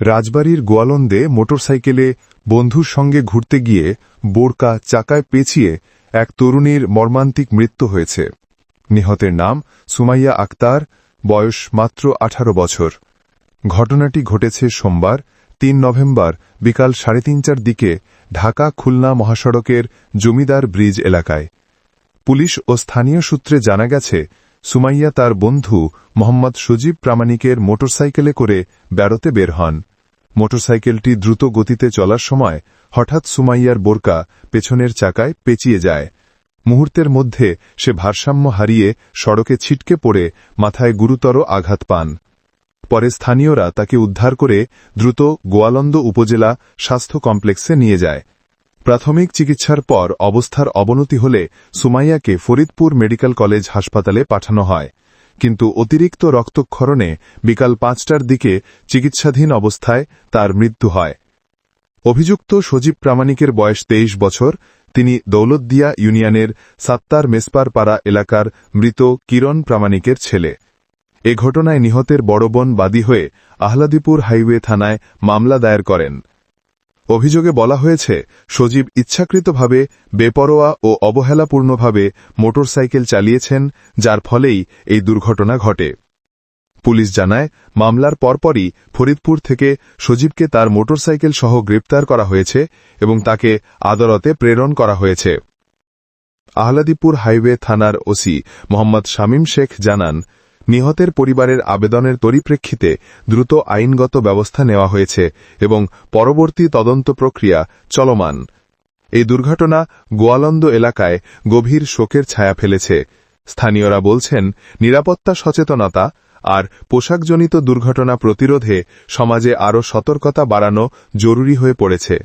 রাজবাড়ির গোয়ালন্দে মোটরসাইকেলে বন্ধুর সঙ্গে ঘুরতে গিয়ে বোরকা চাকায় পেঁচিয়ে এক তরুণীর মর্মান্তিক মৃত্যু হয়েছে। নিহতের নাম সুমাইয়া আক্তার, বয়স মাত্র আঠারো বছর। ঘটনাটি ঘটেছে সোমবার, তিন নভেম্বর, বিকাল সাড়ে তিনটার দিকে ঢাকা খুলনা মহাসড়কের জমিদার ব্রিজ এলাকায়। পুলিশ ও স্থানীয় সূত্রে জানা গেছে সুমাইয়া তার বন্ধু মোহাম্মদ সজীব প্রামাণিকের মোটরসাইকেলে করে বেড়াতে বের হন। মোটরসাইকেলটি দ্রুত গতিতে চলার সময় হঠাৎ সুমাইয়ার বোরকা পেছনের চাকায় পেঁচিয়ে যায়। মুহূর্তের মধ্যে সে ভারসাম্য হারিয়ে সড়কে ছিটকে পড়ে মাথায় গুরুতর আঘাত পান। পরে স্থানীয়রা তাকে উদ্ধার করে দ্রুত গোয়ালন্দ উপজেলা স্বাস্থ্য কমপ্লেক্সে নিয়ে যায়। প্রাথমিক চিকিৎসার পর অবস্থার অবনতি হলে সুমাইয়াকে ফরিদপুর মেডিকেল কলেজ হাসপাতালে পাঠানো হয়। কিন্তু অতিরিক্ত রক্তক্ষরণে বিকাল পাঁচটার দিকে চিকিৎসাধীন অবস্থায় তার মৃত্যু হয়। অভিযুক্ত সজীব প্রামাণিকের বয়স তেইশ বছর। তিনি দৌলতদিয়া ইউনিয়নের সাত্তার মেসপারপাড়া এলাকার মৃত কিরণ প্রামাণিকের ছেলে। এ ঘটনায় নিহতের বড় বোন বাদী হয়ে আহলাদিপুর হাইওয়ে থানায় মামলা দায়ের করেন। অভিযোগে বলা হয়েছে, সজীব ইচ্ছাকৃতভাবে বেপরোয়া ও অবহেলাপূর্ণভাবে মোটরসাইকেল চালিয়েছেন, যার ফলেই এই দুর্ঘটনা ঘটে। পুলিশ জানায়, মামলার পরপরই ফরিদপুর থেকে সজীবকে তার মোটরসাইকেল সহ গ্রেপ্তার করা হয়েছে এবং তাকে আদালতে প্রেরণ করা হয়েছে। আহলাদিপুর হাইওয়ে থানার ওসি মোহাম্মদ শামীম শেখ জানান নিহতের পরিবারের আবেদনের পরিপ্রেক্ষিতে দ্রুত আইনগত ব্যবস্থা নেওয়া হয়েছে এবং পরবর্তী তদন্ত প্রক্রিয়া চলমান। এই দুর্ঘটনা গোয়ালন্দ এলাকায় গভীর শোকের ছায়া ফেলেছে। স্থানীয়রা বলছেন, নিরাপত্তা সচেতনতা আর পোশাকজনিত দুর্ঘটনা প্রতিরোধে সমাজে আরও সতর্কতা বাড়ানো জরুরি হয়ে পড়েছে।